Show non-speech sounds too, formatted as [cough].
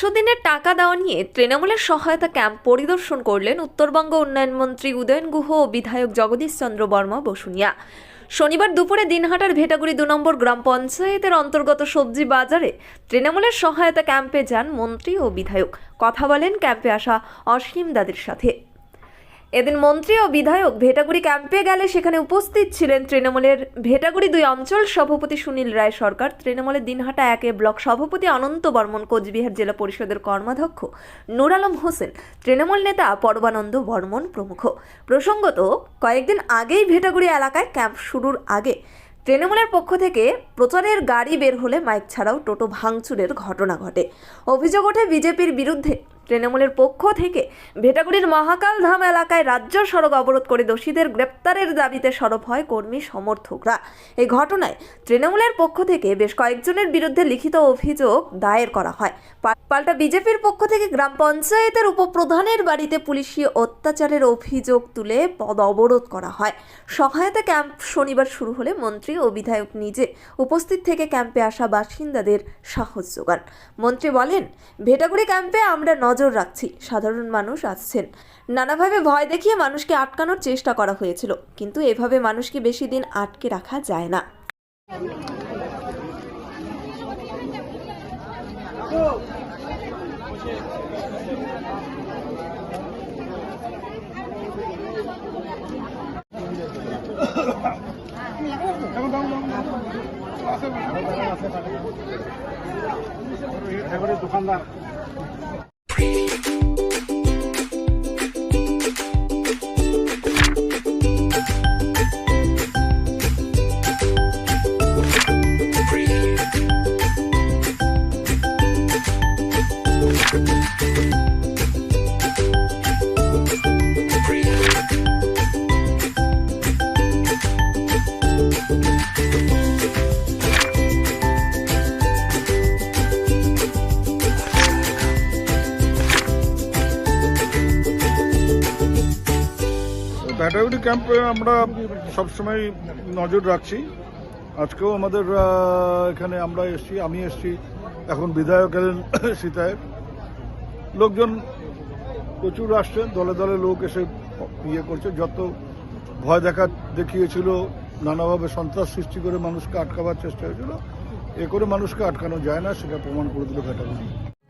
একশো দিনের টাকা দেওয়া নিয়ে তৃণমূলের সহায়তা ক্যাম্প পরিদর্শন করলেন উত্তরবঙ্গ উন্নয়ন মন্ত্রী উদয়ন গুহ ও বিধায়ক জগদীশ চন্দ্র বর্মা বসুনিয়া। শনিবার দুপুরে দিনহাটার ভেটাগুড়ি দু নম্বর গ্রাম পঞ্চায়েতের অন্তর্গত সবজি বাজারে তৃণমূলের সহায়তা ক্যাম্পে যান মন্ত্রী ও বিধায়ক। কথা বলেন ক্যাম্পে আসা অসীম দাদের সাথে। এদিন মন্ত্রী ও বিধায়ক ভেটাগুড়ি ক্যাম্পে গেলে সেখানে উপস্থিত ছিলেন তৃণমূলের ভেটাগুড়ি দুই অঞ্চল সভাপতি সুনীল রায় সরকার, তৃণমূলের দিনহাটা একে ব্লক সভাপতি অনন্ত বর্মন, কোচবিহার জেলা পরিষদের কর্মাধ্যক্ষ নুর আলম হোসেন, তৃণমূল নেতা পরবানন্দ বর্মন প্রমুখ। প্রসঙ্গত, কয়েকদিন আগেই ভেটাগুড়ি এলাকায় ক্যাম্প শুরুর আগে তৃণমূলের পক্ষ থেকে প্রচারের গাড়ি বের হলে মাইক ছাড়াও টোটো ভাঙচুরের ঘটনা ঘটে। অভিযোগ ওঠে বিজেপির বিরুদ্ধে তৃণমূলের পক্ষ থেকে ভেটাগুড়ির মহাকাল ধাম এলাকায় রাজ্য সড়ক অবরোধ করে দোষীদের গ্রেপ্তারের দাবিতে সরব হয় কর্মী সমর্থকরা। এই ঘটনায় তৃণমূলের পক্ষ থেকে বেশ কয়েকজনের বিরুদ্ধে লিখিত অভিযোগ দায়ের করা হয়। পাল্টা বিজেপির পক্ষ থেকে গ্রাম পঞ্চায়েতের উপপ্রধানের বাড়িতে পুলিশি অত্যাচারের অভিযোগ তুলে পদ অবরোধ করা হয়। সহায়তা ক্যাম্প শনিবার শুরু হলে মন্ত্রী ও বিধায়ক নিজে উপস্থিত থেকে ক্যাম্পে আসা বাসিন্দাদের সাহস যোগান। মন্ত্রী বলেন, ভেটাগুড়ি ক্যাম্পে আমরা নজর রাখছি। সাধারণ মানুষ আসছেন। নানাভাবে ভয় দেখিয়ে মানুষকে আটকানোর চেষ্টা করা হয়েছিল, কিন্তু এভাবে মানুষকে বেশি দিন আটকে রাখা যায় না। দোকানদার। ব্যাটারি ক্যাম্পে আমরা সবসময় নজর রাখছি। আজকেও আমাদের এখানে আমরা এসছি, আমি এসছি, এখন বিধায়ক এলেন [coughs] সীতায়ের লোকজন প্রচুর আসছে, দলে দলে লোক এসে ইয়ে করছে। যত ভয় দেখা দেখিয়েছিল, নানাভাবে সন্ত্রাস সৃষ্টি করে মানুষকে আটকাবার চেষ্টা হয়েছিল, এ করে মানুষকে আটকানো যায় না, সেটা প্রমাণ করে দিল ব্যাটারি